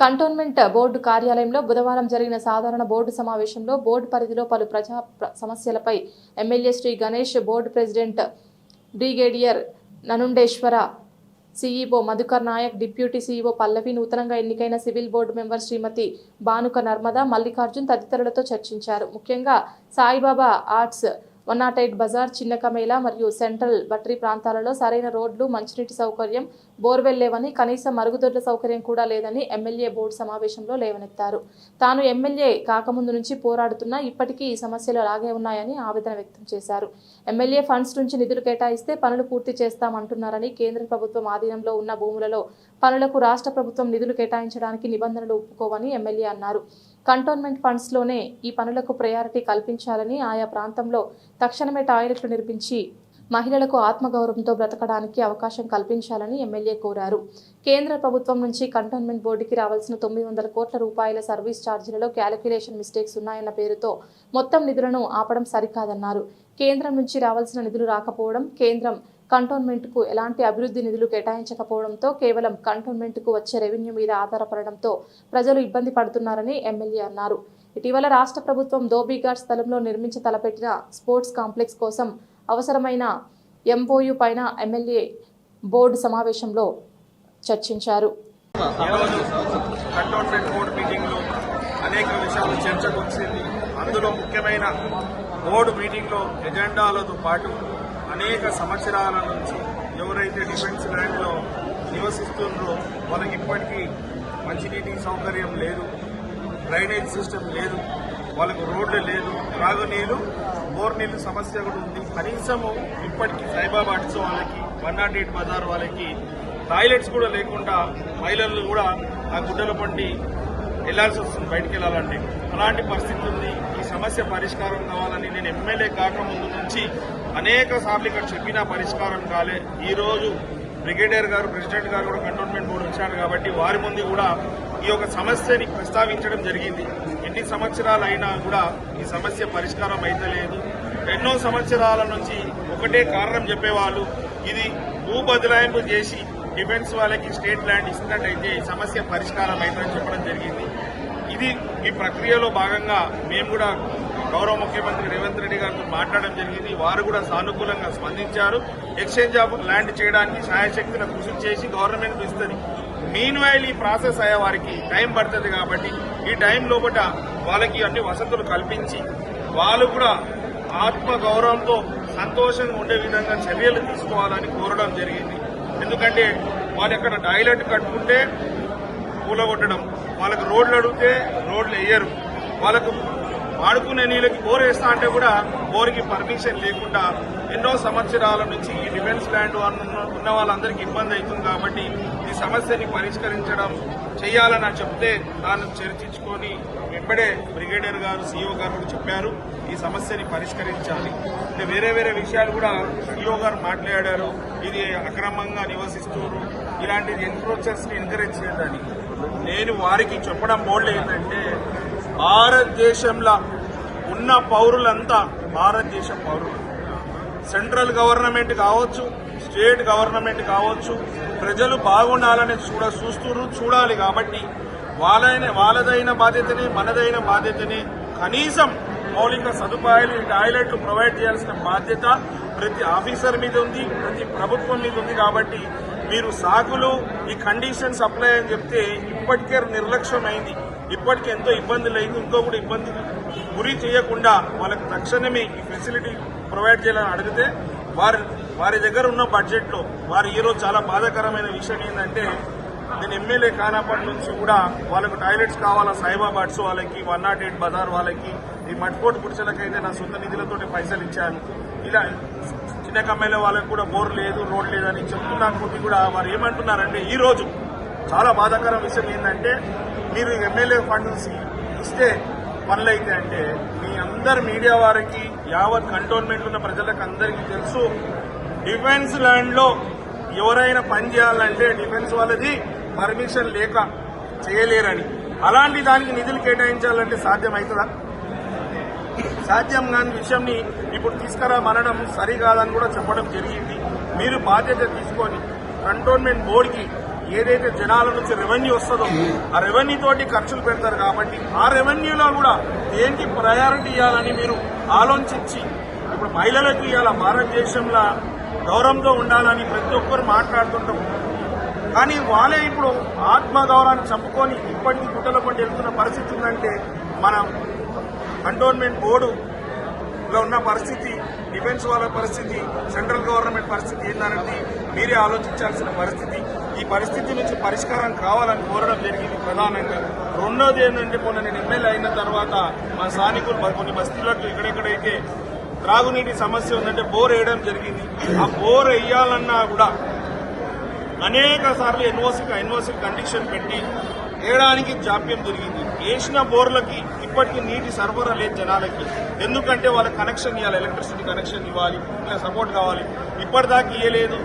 Cantonment board కార్యాలయంలో బుధవారం జరిగిన సాధారణ బోర్డు సమావేశంలో బోర్డు పరిధిలో పలు ప్రజా సమస్యలపై MLA Shri Ganesh board president brigadier ననుండేశ్వర CEO Madhukar Nayak deputy CEO Pallavi నూతనంగా ఎన్నికైన civil board member Shrimati Bhanuka Narmada Mallikarjun తదితరులతో చర్చించారు. ముఖ్యంగా Saibaba arts one not eight Bazar చిన్న కమేలా మరియు సెంట్రల్ బట్రీ ప్రాంతాలలో సరైన రోడ్లు మంచినీటి సౌకర్యం బోర్వెల్ లేవని కనీసం మరుగుదొడ్ల సౌకర్యం కూడా లేదని ఎమ్మెల్యే బోర్డు సమావేశంలో లేవనెత్తారు. తాను ఎమ్మెల్యే కాకముందు నుంచి పోరాడుతున్నా ఇప్పటికీ ఈ సమస్యలు అలాగే ఉన్నాయని ఆవేదన వ్యక్తం చేశారు. ఎమ్మెల్యే ఫండ్స్ నుంచి నిధులు కేటాయిస్తే పనులు పూర్తి చేస్తామంటున్నారని కేంద్ర ప్రభుత్వం ఆధీనంలో ఉన్న భూములలో పనులకు రాష్ట్ర ప్రభుత్వం నిధులు కేటాయించడానికి నిబంధనలు ఒప్పుకోవని ఎమ్మెల్యే అన్నారు. కంటోన్మెంట్ ఫండ్స్లోనే ఈ పనులకు ప్రయారిటీ కల్పించాలని ఆయా ప్రాంతంలో తక్షణమే టాయిలెట్లు నిర్మించి మహిళలకు ఆత్మగౌరవంతో బ్రతకడానికి అవకాశం కల్పించాలని ఎమ్మెల్యే కోరారు. కేంద్ర ప్రభుత్వం నుంచి కంటోన్మెంట్ బోర్డుకి రావాల్సిన తొమ్మిది వందల కోట్ల రూపాయల సర్వీస్ ఛార్జీలలో క్యాలిక్యులేషన్ మిస్టేక్స్ ఉన్నాయన్న పేరుతో మొత్తం నిధులను ఆపడం సరికాదన్నారు. కేంద్రం నుంచి రావాల్సిన నిధులు రాకపోవడం కేంద్రం కంటోన్మెంట్కు ఎలాంటి అభివృద్ధి నిధులు కేటాయించకపోవడంతో కేవలం కంటోన్మెంట్కు వచ్చే రెవెన్యూ మీద ఆధారపడడంతో ప్రజలు ఇబ్బంది పడుతున్నారని ఎమ్మెల్యే అన్నారు. ఇటీవల రాష్ట్ర ప్రభుత్వం దోబీఘాట్ స్థలంలో నిర్మించి తలపెట్టిన స్పోర్ట్స్ కాంప్లెక్స్ కోసం అవసరమైన ఎంఓయు పైన ఎమ్మెల్యే బోర్డు సమావేశంలో చర్చించారు. అనేక విషయాలు చర్చకు వచ్చింది. అందులో ముఖ్యమైన బోర్డు మీటింగ్లో ఎజెండాలతో పాటు అనేక సంవత్సరాల నుంచి ఎవరైతే డిఫెన్స్ ల్యాండ్లో నివసిస్తున్నారో వాళ్ళకి ఇప్పటికీ మంచినీటి సౌకర్యం లేదు డ్రైనేజ్ సిస్టమ్ లేదు వాళ్ళకు రోడ్లు లేదు త్రాగునీరు బోర్ నీళ్ళు సమస్య కూడా ఉంది. కనీసము ఇప్పటికీ సైబాబాడ్స్ వాళ్ళకి వన్ నాట్ ఎయిట్ బజార్ వాళ్ళకి టాయిలెట్స్ కూడా లేకుండా మహిళలు కూడా ఆ గుడ్డల పండి వెళ్ళాల్సి వస్తుంది బయటికి వెళ్ళాలంటే. అలాంటి పరిస్థితి ఉంది. ఈ సమస్య పరిష్కారం కావాలని నేను ఎమ్మెల్యే కాకముందు నుంచి అనేక సార్లు ఇక్కడ చెప్పినా పరిష్కారం కాలే. ఈరోజు బ్రిగేడియర్ గారు ప్రెసిడెంట్ గారు కూడా కంటోన్మెంట్ బోర్డు వచ్చారు కాబట్టి వారి ముందు కూడా ఈ యొక్క సమస్యని ప్రస్తావించడం జరిగింది. ఎన్ని సంవత్సరాలు అయినా కూడా ఈ సమస్య పరిష్కారం అయితే లేదు. ఎన్నో సంవత్సరాల నుంచి ఒకటే కారణం చెప్పేవాళ్ళు ఇది భూ బదలాయింపు చేసి డిఫెన్స్ వాళ్ళకి స్టేట్ ల్యాండ్ ఇస్తున్నట్టయితే ఈ సమస్య పరిష్కారం అవుతుందని చెప్పడం జరిగింది. ఇది ఈ ప్రక్రియలో భాగంగా మేము కూడా గౌరవ ముఖ్యమంత్రి రేవంత్ రెడ్డి గారితో మాట్లాడడం జరిగింది. వారు కూడా సానుకూలంగా స్పందించారు. ఎక్స్చేంజ్ ఆఫ్ ల్యాండ్ చేయడానికి సాయశక్తిని కృషి చేసి గవర్నమెంట్ ఇస్తుంది. మీన్ వైల్ ఈ ప్రాసెస్ అయ్యే వారికి టైం పడుతుంది కాబట్టి ఈ టైం లోపల వాళ్ళకి అన్ని వసతులు కల్పించి వాళ్ళు కూడా ఆత్మ గౌరవంతో సంతోషంగా ఉండే విధంగా చర్యలు తీసుకోవాలని కోరడం జరిగింది. ఎందుకంటే వాళ్ళు ఎక్కడ టాయిలెట్ కట్టుకుంటే కూలగొట్టడం వాళ్ళకి రోడ్లు అడిగితే రోడ్లు వేయరు. వాళ్ళకు వాడుకునే నీళ్ళకి బోర్ వేస్తా అంటే కూడా బోర్కి పర్మిషన్ లేకుండా ఎన్నో సంవత్సరాల నుంచి ఈ డిఫెన్స్ ల్యాండ్ ఉన్న- వాళ్ళందరికీ ఇబ్బంది అవుతుంది కాబట్టి ఈ సమస్యని పరిష్కరించడం చేయాలని చెప్తే దాన్ని చర్చించుకొని ఇప్పుడే బ్రిగేడియర్ గారు సీఓ గారు కూడా చెప్పారు ఈ సమస్యని పరిష్కరించాలి. అంటే వేరే వేరే విషయాలు కూడా సీఓ గారు మాట్లాడారు. ఇది అక్రమంగా నివసిస్తున్నారు. ఇలాంటి ఎన్క్రోచర్స్ని ఎంకరేజ్ చేయడానికి. నేను వారికి చెప్పడం బోల్డ్ ఏంటంటే భారతదేశంలో ఉన్న పౌరులంతా భారతదేశ పౌరులు. సెంట్రల్ గవర్నమెంట్ కావచ్చు స్టేట్ గవర్నమెంట్ కావచ్చు ప్రజలు బాగుండాలని చూడ చూస్తున్నారు చూడాలి కాబట్టి వాళ్ళైన వాళ్ళదైన బాధ్యతని మనదైన బాధ్యతని కనీసం మౌలిక సదుపాయాలు టాయిలెట్లు ప్రొవైడ్ చేయాల్సిన బాధ్యత ప్రతి ఆఫీసర్ మీద ఉంది ప్రతి ప్రభుత్వం మీద ఉంది కాబట్టి మీరు సాకులు ఈ కండిషన్స్ అప్లై అని చెప్తే ఇప్పటికే నిర్లక్ష్యం అయింది ఇప్పటికే ఎంతో ఇబ్బందులు అయింది ఇంకో కూడా ఇబ్బంది. గురి చేయకుండా వాళ్ళకి తక్షణమే ఈ ఫెసిలిటీ ప్రొవైడ్ చేయాలని అడిగితే వారి వారి దగ్గర ఉన్న బడ్జెట్లో వారు ఈరోజు చాలా బాధాకరమైన విషయం ఏంటంటే నేను ఎమ్మెల్యే కానప్పటి నుంచి కూడా వాళ్ళకు టాయిలెట్స్ కావాలా సాయిబాబాడ్స్ వాళ్ళకి వన్ నాట్ ఎయిట్ బజార్ వాళ్ళకి ఈ మట్కోట్ గుడిసెలకైతే నా సొంత నిధులతోటి పైసలు ఇచ్చాను. ఇలా చిన్న కమ్మెల్యే వాళ్ళకి కూడా బోర్ లేదు రోడ్ లేదని చెప్తున్నా కొద్ది కూడా వారు ఏమంటున్నారంటే ఈ రోజు చాలా బాధాకర విషయం ఏంటంటే మీరు ఎమ్మెల్యే ఫండ్స్ ఇస్తే పనులు అయితే అంటే మీ అందరు మీడియా వారికి యావత్ కంటోన్మెంట్ ఉన్న ప్రజలకు అందరికీ తెలుసు డిఫెన్స్ ల్యాండ్లో ఎవరైనా పని చేయాలంటే డిఫెన్స్ వాళ్ళది పర్మిషన్ లేక చేయలేరని. అలాంటి దానికి నిధులు కేటాయించాలంటే సాధ్యమవుతుందా? సాధ్యం కాని విషయంని ఇప్పుడు తీసుకురా మనడం సరికాదని కూడా చెప్పడం జరిగింది. మీరు బాధ్యత తీసుకొని కంటోన్మెంట్ బోర్డుకి ఏదైతే జనాల నుంచి రెవెన్యూ వస్తుందో ఆ రెవెన్యూ తోటి ఖర్చులు పెడతారు కాబట్టి ఆ రెవెన్యూలో కూడా దేనికి ప్రయారిటీ ఇవ్వాలని మీరు ఆలోచించి ఇప్పుడు మహిళలకు ఇవాళ భారతదేశంలో గౌరవంతో ఉండాలని ప్రతి ఒక్కరు మాట్లాడుతుంటాం. కానీ వాళ్ళే ఇప్పుడు ఆత్మగౌరవాన్ని చంపుకొని ఇప్పటికీ గుట్టల పండి వెళ్తున్న పరిస్థితి ఉందంటే మనం కంటోన్మెంట్ బోర్డులో ఉన్న పరిస్థితి డిఫెన్స్ వాళ్ళ పరిస్థితి సెంట్రల్ గవర్నమెంట్ పరిస్థితి ఏందనేది మీరే ఆలోచించాల్సిన పరిస్థితి. ఈ పరిస్థితి నుంచి పరిష్కారం కావాలని కోరడం జరిగింది ప్రధానంగా. రెండోది ఏంటంటే మొన్న నేను ఎమ్మెల్యే అయిన తర్వాత మా స్థానికులు మరి కొన్ని బస్తీలకు ఎక్కడెక్కడైతే త్రాగునీటి సమస్య ఉందంటే బోర్ వేయడం జరిగింది. ఆ బోర్ వేయాలన్నా కూడా అనేక సార్లు ఎన్ఓసీకి ఎన్ఓసీ కండిషన్ పెట్టి వేయడానికి జాప్యం జరిగింది. వేసిన బోర్లకి ఇప్పటికీ నీటి సరఫరా లేదు జనాలకి. ఎందుకంటే వాళ్ళకి కనెక్షన్ ఇవ్వాలి ఎలక్ట్రిసిటీ కనెక్షన్ ఇవ్వాలి ఇలా సపోర్ట్ కావాలి. ఇప్పటిదాకా ఇవ్వలేదు